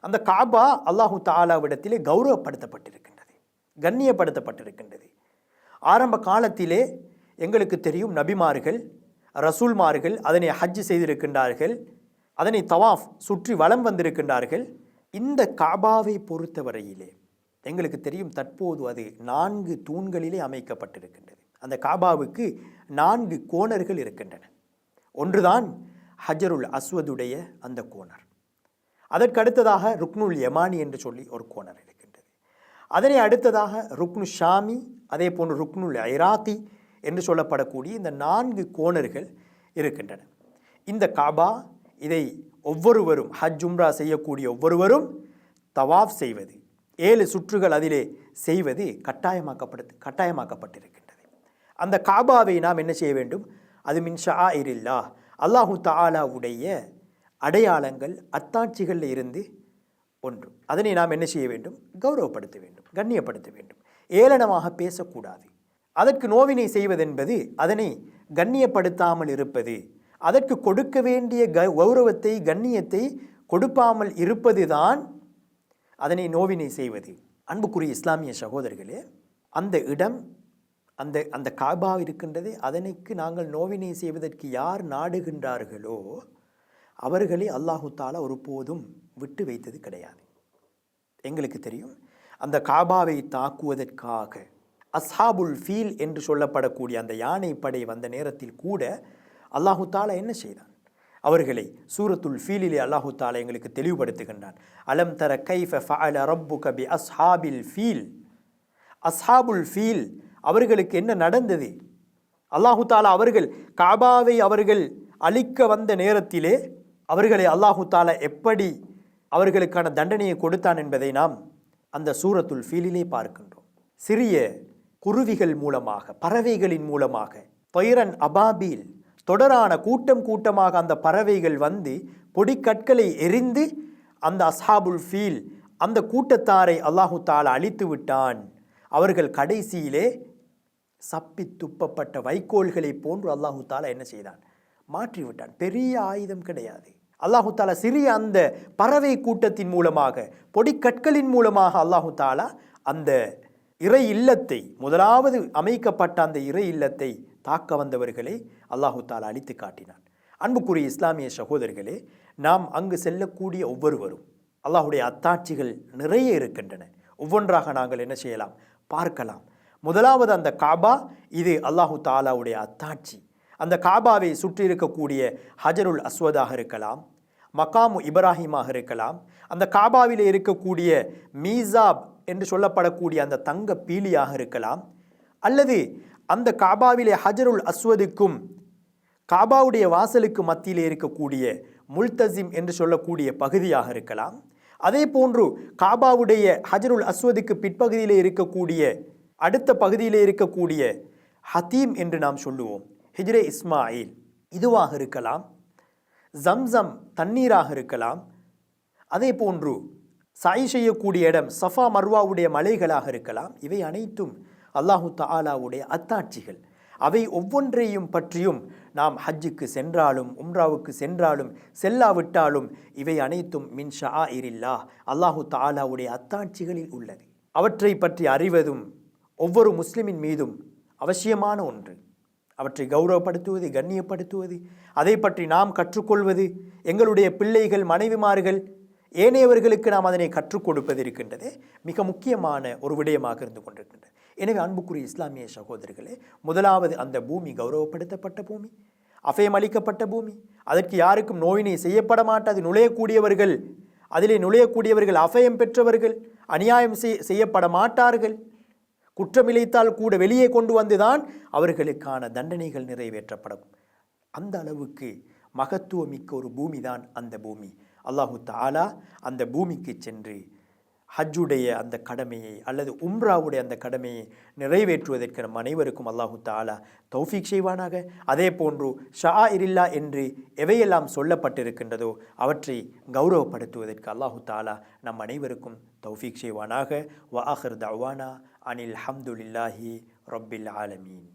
அந்த காபா அல்லாஹு தாலாவிடத்திலே கௌரவப்படுத்தப்பட்டிருக்கின்றது கண்ணியப்படுத்தப்பட்டிருக்கின்றது. ஆரம்ப காலத்திலே எங்களுக்கு தெரியும் நபிமார்கள் ரசூல்மார்கள் அதனை ஹஜ் செய்திருக்கின்றார்கள் அதனை தவாஃப் சுற்றி வலம் வந்திருக்கின்றார்கள். இந்த காபாவை பொறுத்தவரையிலே எங்களுக்கு தெரியும் தற்போது அது நான்கு தூண்களிலே அமைக்கப்பட்டிருக்கின்றது. அந்த காபாவுக்கு நான்கு கோணர்கள் இருக்கின்றன. ஒன்றுதான் ஹஜருல் அஸ்வதுடைய அந்த கோணர். அதற்கு அடுத்ததாக ருக்னுல் யமானி என்று சொல்லி ஒரு கோணர் இருக்கின்றது. அதனை அடுத்ததாக ருக்னு ஷாமி அதே போன்று ருக்னுல் ஐராத்தி என்று சொல்லப்படக்கூடிய இந்த நான்கு கோணர்கள் இருக்கின்றன. இந்த காபா இதை ஒவ்வொருவரும் ஹஜ் உம்ரா செய்யக்கூடிய ஒவ்வொருவரும் தவாஃப் செய்வது ஏழு சுற்றுகள் அதிலே செய்வது கட்டாயமாக்கப்படுது கட்டாயமாக்கப்பட்டிருக்கின்றது. அந்த காபாவை நாம் என்ன செய்ய வேண்டும்? அது மின்ஷா இரில்லா அல்லாஹு தாலாவுடைய அடையாளங்கள் அத்தாட்சிகளில் இருந்து ஒன்று. அதனை நாம் என்ன செய்ய வேண்டும்? கௌரவப்படுத்த வேண்டும் கண்ணியப்படுத்த வேண்டும். ஏளனமாக பேசக்கூடாது. அதற்கு நோவினை செய்வதென்பது அதனை கண்ணியப்படுத்தாமல் இருப்பது அதற்கு கொடுக்க வேண்டிய க கௌரவத்தை கண்ணியத்தை கொடுப்பாமல் இருப்பது தான் அதனை நோவினை செய்வது. அன்புக்குரிய இஸ்லாமிய சகோதரர்களே அந்த இடம் அந்த அந்த காபா இருக்கின்றது அதனைக்கு நாங்கள் நோவினை செய்வதற்கு யார் நாடுகின்றார்களோ அவர்களை அல்லாஹு தாலா ஒருபோதும் விட்டு வைத்தது கிடையாது. எங்களுக்கு தெரியும் அந்த காபாவை தாக்குவதற்காக அஸ்ஹாபுல் ஃபீல் என்று சொல்லப்படக்கூடிய அந்த யானை படை வந்த நேரத்தில் கூட அல்லாஹு தாலா என்ன செய்தான்? அவர்களை சூரத்துல் ஃபீலிலே அல்லாஹு தாலா எங்களுக்கு தெளிவுபடுத்துகின்றான். அலம் தர கைஃப ஃபஅல ரப்பு கபி அஸ்ஹாபில் ஃபீல்? அஸ்ஹாபுல் ஃபீல் அவர்களுக்கு என்ன நடந்தது? அல்லாஹு தாலா அவர்கள் காபாவை அவர்கள் அழிக்க வந்த நேரத்திலே அவர்களை அல்லாஹு தாலா எப்படி அவர்களுக்கான தண்டனையை கொடுத்தான் என்பதை நாம் அந்த சூரத்துல் ஃபீலிலே பார்க்கின்றோம். சிறிய குருவிகள் மூலமாக பறவைகளின் மூலமாக பைரன் அபாபீல் தொடரான கூட்டம் கூட்டமாக அந்த பறவைகள் வந்து பொடிக்கற்களை எரிந்து அந்த அசாபுல் ஃபீல் அந்த கூட்டத்தாரை அல்லாஹு தாலா அழித்து விட்டான். அவர்கள் கடைசியிலே சப்பி துப்பப்பட்ட வைக்கோல்களை போன்று அல்லாஹு தாலா என்ன செய்தான்? மாற்றிவிட்டான். பெரிய ஆயுதம் கிடையாது. அல்லாஹு தாலா சிறிய அந்த பறவை கூட்டத்தின் மூலமாக பொடிக்கற்களின் மூலமாக அல்லாஹு தாலா அந்த இறை இல்லத்தை முதலாவது அமைக்கப்பட்ட அந்த இறை இல்லத்தை தாக்க வந்தவர்களை அல்லாஹு தாலா அழித்து காட்டினான். அன்புக்குரிய இஸ்லாமிய சகோதரர்களே நாம் அங்கு செல்லக்கூடிய ஒவ்வொருவரும் அல்லாஹுடைய அத்தாட்சிகள் நிறைய இருக்கின்றன. ஒவ்வொன்றாக நாங்கள் என்ன செய்யலாம்? பார்க்கலாம். முதலாவது அந்த காபா இது அல்லாஹு தாலாவுடைய அத்தாட்சி. அந்த காபாவை சுற்றி இருக்கக்கூடிய ஹஜருல் அஸ்வதாக இருக்கலாம் மகாமு இப்ராஹிமாக இருக்கலாம் அந்த காபாவில் இருக்கக்கூடிய மீசாப் என்று சொல்லப்படக்கூடிய அந்த தங்க பீலியாக இருக்கலாம் அல்லது அந்த காபாவிலே ஹஜருல் அஸ்வதுக்கும் காபாவுடைய வாசலுக்கு மத்தியிலே இருக்கக்கூடிய முல்தசிம் என்று சொல்லக்கூடிய பகுதியாக இருக்கலாம். அதே போன்று காபாவுடைய ஹஜருல் அஸ்வதுக்கு பிற்பகுதியிலே இருக்கக்கூடிய அடுத்த பகுதியிலே இருக்கக்கூடிய ஹத்தீம் என்று நாம் சொல்லுவோம். ஹிஜ்ரே இஸ்மாயில். இதுவாக இருக்கலாம். ஜம்சம் தண்ணீராக இருக்கலாம். அதே போன்று சாய் செய்யக்கூடிய இடம் சஃபா மர்வாவுடைய மலைகளாக இருக்கலாம். இவை அனைத்தும் அல்லாஹு தாலாவுடைய அத்தாட்சிகள். அவை ஒவ்வொன்றையும் பற்றியும் நாம் ஹஜ்ஜுக்கு சென்றாலும் உம்ராவுக்கு சென்றாலும் செல்லாவிட்டாலும் இவை அனைத்தும் மின் ஷா இரில்லா அல்லாஹு தாலாவுடைய அத்தாட்சிகளில் உள்ளது. அவற்றை பற்றி அறிவதும் ஒவ்வொரு முஸ்லிமின் மீதும் அவசியமான ஒன்று. அவற்றை கௌரவப்படுத்துவது கண்ணியப்படுத்துவது அதை பற்றி நாம் கற்றுக்கொள்வது எங்களுடைய பிள்ளைகள் மனைவிமார்கள் ஏனையவர்களுக்கு நாம் அதனை கற்றுக் கொடுப்பது இருக்கின்றது. மிக முக்கியமான ஒரு விடயமாக இருந்து கொண்டிருக்கின்றது. எனவே அன்புக்குரிய இஸ்லாமிய சகோதரர்களே முதலாவது அந்த பூமி கௌரவப்படுத்தப்பட்ட பூமி அபயம் அளிக்கப்பட்ட பூமி. அதற்கு யாருக்கும் நோயினை செய்யப்பட மாட்டாது. நுழையக்கூடியவர்கள் அதிலே நுழையக்கூடியவர்கள் அஃபயம் பெற்றவர்கள் அநியாயம் செய் செய்யப்பட மாட்டார்கள். குற்றமிழைத்தால் கூட வெளியே கொண்டு வந்துதான் அவர்களுக்கான தண்டனைகள் நிறைவேற்றப்படும். அந்த அளவுக்கு மகத்துவமிக்க ஒரு பூமி தான் அந்த பூமி. அல்லாஹு தாலா அந்த பூமிக்கு சென்று ஹஜ்ஜுடைய அந்த கடமையை அல்லது உம்ராவுடைய அந்த கடமையை நிறைவேற்றுவதற்கு நம் அனைவருக்கும் அல்லாஹு தாலா தௌஃபீக் செய்வானாக. அதே போன்று ஷா இரில்லா என்று எவையெல்லாம் சொல்லப்பட்டிருக்கின்றதோ அவற்றை கௌரவப்படுத்துவதற்கு அல்லாஹு தாலா நம் அனைவருக்கும் தௌஃபீக் செய்வானாக. வ ஆஹர் தவானா அனில் ஹம்துலில்லாஹி ரொப்பில் ஆலமீன்.